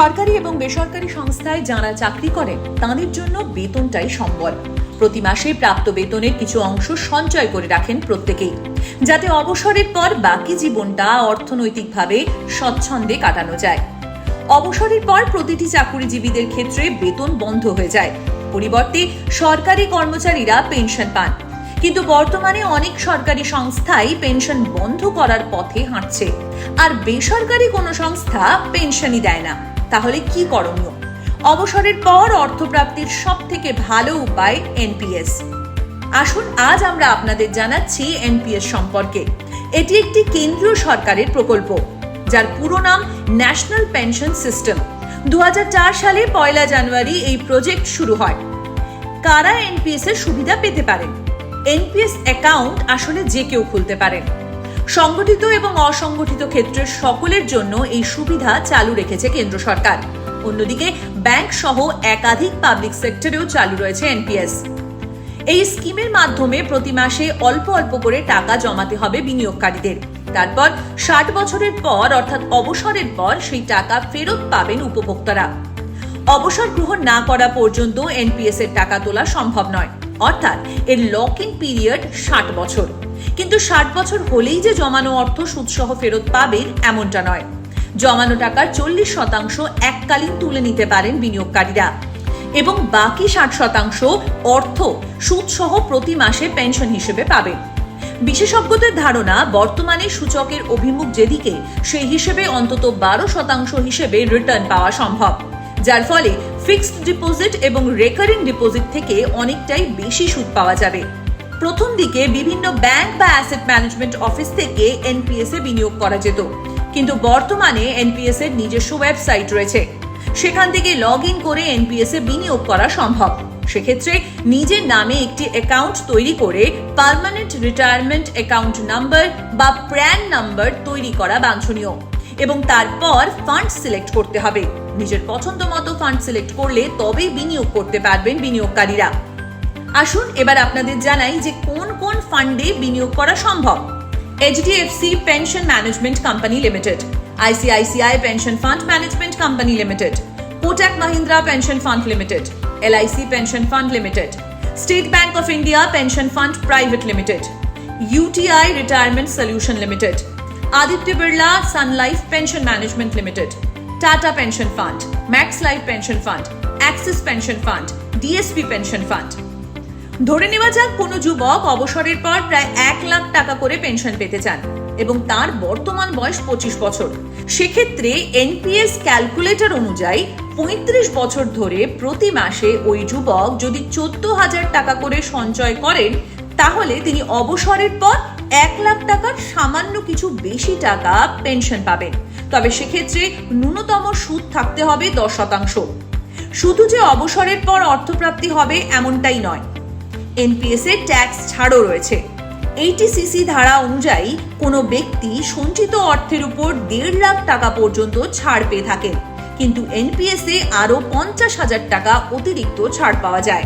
সরকারি এবং বেসরকারি সংস্থায় যারা চাকরি করেন তাদের জন্য বেতনটাই সম্বল। প্রতি মাসে প্রাপ্ত বেতনের কিছু অংশ সঞ্চয় করে রাখেন প্রত্যেকেই। যাতে অবসরের পর বাকি জীবনটা অর্থনৈতিকভাবে স্বচ্ছন্দে কাটানো যায়। অবসরের পর প্রতিটি চাকুরিজীবীদের ক্ষেত্রে বেতন বন্ধ হয়ে যায়। পরিবর্তে সরকারি কর্মচারীরা পেনশন পান। কিন্তু বর্তমানে অনেক সরকারি সংস্থাই পেনশন বন্ধ করার পথে হাঁটছে। আর বেসরকারি কোনো সংস্থা পেনশনই দেয় না। তাহলে কি করণীয়? অবসরের পর অর্থপ্রাপ্তির সব থেকে ভালো উপায় এনপিএস। আসুন আজ আমরা আপনাদের জানাচ্ছি এনপিএস সম্পর্কে। এটি একটি কেন্দ্রীয় সরকারের প্রকল্প, যার পুরো নাম ন্যাশনাল পেনশন সিস্টেম। দু হাজার চার সালে পয়লা জানুয়ারি এই প্রজেক্ট শুরু হয়। কারা এনপিএস এর সুবিধা পেতে পারেন? এনপিএস অ্যাকাউন্ট আসলে যে কেউ খুলতে পারেন। সংগঠিত এবং অসংগঠিত ক্ষেত্রের সকলের জন্য এই সুবিধা চালু রেখেছে কেন্দ্র সরকার। অন্যদিকে ব্যাংক সহ একাধিক পাবলিক সেক্টরেও চালু রয়েছে এনপিএস এই স্কিমের মাধ্যমে প্রতি মাসে অল্প অল্প করে টাকা জমাতে হবে বিনিয়োগকারীদের। তারপর ষাট বছরের পর, অর্থাৎ অবসরের পর, সেই টাকা ফেরত পাবেন উপভোক্তারা। অবসর গ্রহণ না করা পর্যন্ত এনপিএস এর টাকা তোলা সম্ভব নয়। অর্থাৎ, এর লক ইন পিরিয়ড ষাট বছর। কিন্তু ষাট বছর হলেই যে জমানো অর্থ সুদসহ ফেরত পাবেন এমনটা নয়। জমানো টাকার চল্লিশ শতাংশ এককালীন তুলে নিতে পারেন বিনিয়োগকারীরা। এবং বাকি ষাট শতাংশ অর্থ সুদসহ প্রতি মাসে পেনশন হিসেবে পাবেন। বিশেষজ্ঞদের ধারণা, বর্তমানে সূচকের অভিমুখ যেদিকে, সেই হিসেবে অন্তত বারো শতাংশ হিসেবে রিটার্ন পাওয়া সম্ভব। যার ফলে ফিক্সড ডিপোজিট এবং রেকারিং ডিপোজিট থেকে অনেকটাই বেশি সুদ পাওয়া যাবে। প্রথম দিকে বিভিন্ন ব্যাংক বা অ্যাসেট ম্যানেজমেন্ট অফিস থেকে এনপিএস এ বিনিয়োগ করা যেত। কিন্তু বর্তমানে এনপিএস এর নিজস্ব ওয়েবসাইট রয়েছে। সেখান থেকে লগ ইন করে এনপিএস এ বিনিয়োগ করা সম্ভব। সেক্ষেত্রে নিজের নামে একটি অ্যাকাউন্ট তৈরি করে পার্মানেন্ট রিটায়ারমেন্ট অ্যাকাউন্ট নাম্বার বা প্র্যান নাম্বার তৈরি করা বাঞ্ছনীয়। এবং তারপর ফান্ড সিলেক্ট করতে হবে। নিজের পছন্দ মতো ফান্ড সিলেক্ট করলে তবেই বিনিয়োগ করতে পারবেন বিনিয়োগকারীরা। আসুন এবার আপনাদের জানাই যে কোন কোন ফান্ডে বিনিয়োগ করা সম্ভব। HDFC pension management company limited ICICI pension fund management company limited Kotak Mahindra pension fund limited LIC pension fund limited State Bank of India pension fund private limited UTI retirement solution limited Aditya Birla Sun Life pension management limited Tata pension fund Max Life pension fund Axis pension fund DSP pension fund ধরে নেওয়া যাক কোনো যুবক অবসরের পর প্রায় এক লাখ টাকা করে পেনশন পেতে চান এবং তার বর্তমান বয়স পঁচিশ বছর। সেক্ষেত্রে এনপিএস ক্যালকুলেটর অনুযায়ী পঁয়ত্রিশ বছর ধরে প্রতি মাসে ওই যুবক যদি চোদ্দ হাজার টাকা করে সঞ্চয় করেন, তাহলে তিনি অবসরের পর এক লাখ টাকার সামান্য কিছু বেশি টাকা পেনশন পাবেন। তবে সেক্ষেত্রে ন্যূনতম সুদ থাকতে হবে দশ শতাংশ। শুধু যে অবসরের পর অর্থপ্রাপ্তি হবে এমনটাই নয়। এনপিএস ট্যাক্স ছাড়ও রয়েছে। এইটিসিসি ধারা অনুযায়ী কোনো ব্যক্তি সঞ্চিত অর্থের উপর দেড় লাখ টাকা পর্যন্ত ছাড় পেয়ে থাকেন। কিন্তু এনপিএসে আরও পঞ্চাশ হাজার টাকা অতিরিক্ত ছাড় পাওয়া যায়।